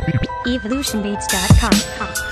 Beep. evolutionbeats.com.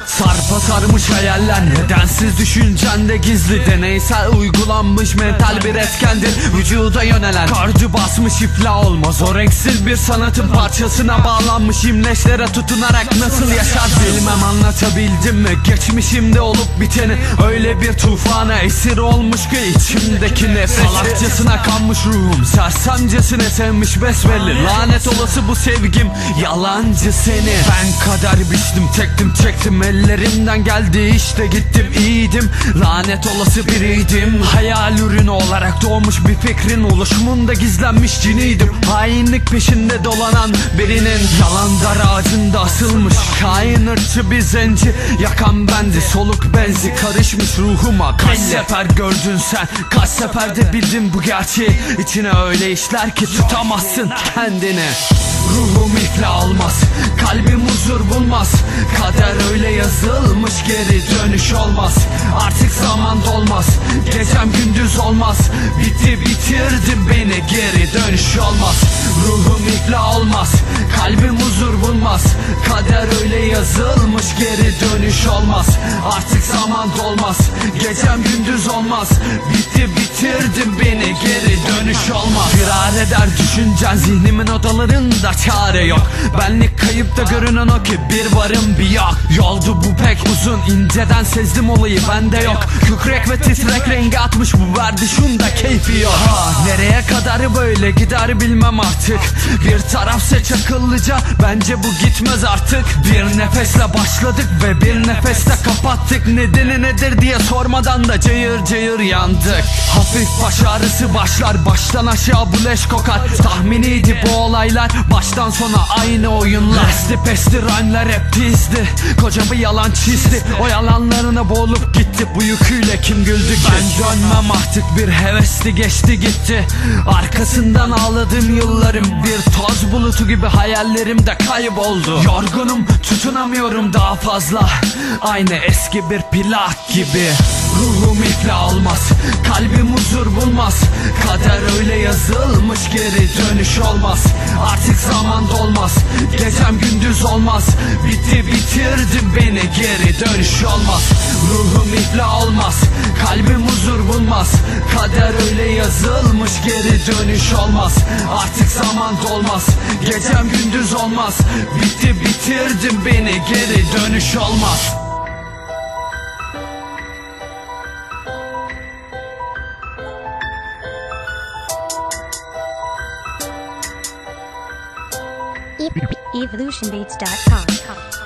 Sarpa sarmış hayaller Nedensiz düşüncende gizli. Deneysel uygulanmış mental bir etkendir Vücuda yönelen. Kardı basmış ifla olmaz O renksiz bir sanatın parçasına bağlanmış. İmleçlere tutunarak nasıl yaşar? Bilmem anlatabildim mi? Geçmişimde olup biteni. Öyle bir tufana esir olmuş ki içimdeki nefreti Salakçasına kanmış ruhum Sersemcesine sevmiş besbelli. Lanet olası bu sevgim Yalancı seni. Ben kader biçtim tektim çektim. Ellerimden geldi işte gittim iyiydim Lanet olası biriydim. Hayal ürünü olarak doğmuş bir fikrin Oluşumunda gizlenmiş ciniydim. Hainlik peşinde dolanan birinin Yalan dar ağacında asılmış. Kain ırkçı bir zenci Yakan bendi. Soluk benzi Karışmış ruhuma. Kaç sefer gördün sen Kaç seferde bildin bu gerçeği? İçine öyle işler ki tutamazsın kendini Ruhum iflah olmaz Kalbim huzur bulmaz. Kader öyle yazılmış geri dönüş olmaz. Artık zaman dolmaz Gecem gündüz olmaz. Bitti bitirdi beni geri dönüş olmaz. Ruhum iflah olmaz Kalbim huzur bulmaz. Kader öyle yazılmış geri dönüş olmaz. Artık zaman dolmaz. Gecem gündüz olmaz. Bitti bitirdim beni geri dönüş olmaz. Firar eder düşüncen zihnimin odalarında çare yok. Benlik kayıp da görünen o ki bir varım bir yok. Yoldu bu pek uzun inceden sezdim olayı bende yok. Kükrek ve titrek rengi atmış bu verdi şunda keyfi yok. Ha, Nereye kadar böyle gider bilmem artık. Bir tarafse çakıllıca bence bu gitmez artık. Bir nefesle başladık ve bir nefeste kapattık Nedeni nedir diye sormadan da cayır cayır yandık. Hafif baş ağrısı başlar baştan aşağı bu leş kokar. Tahminiydi bu olaylar baştan sona aynı oyunlar. Esti pesti rhyme'ler hep pizdi Koca bir yalan çizdi. O yalanlarına boğulup gitti Bu yüküyle kim güldü ki? Ben dönmem artık bir hevesli geçti gitti. Arkasından ağladığım yıllarım Bir toz bulutu gibi hayallerim de kayboldu. Yorgunum tutunamıyorum daha fazla. Aynı eski bir plak gibi. Ruhum iflah olmaz Kalbim huzur bulmaz yazılmış geri dönüş olmaz. Artık zaman dolmaz Gecem gündüz olmaz. Bitti bitirdim beni geri dönüş olmaz. Ruhum iflah olmaz Kalbim huzur bulmaz. Kader öyle yazılmış geri dönüş olmaz. Artık zaman dolmaz Gecem gündüz olmaz. Bitti bitirdim beni geri dönüş olmaz evolutionbeats.com.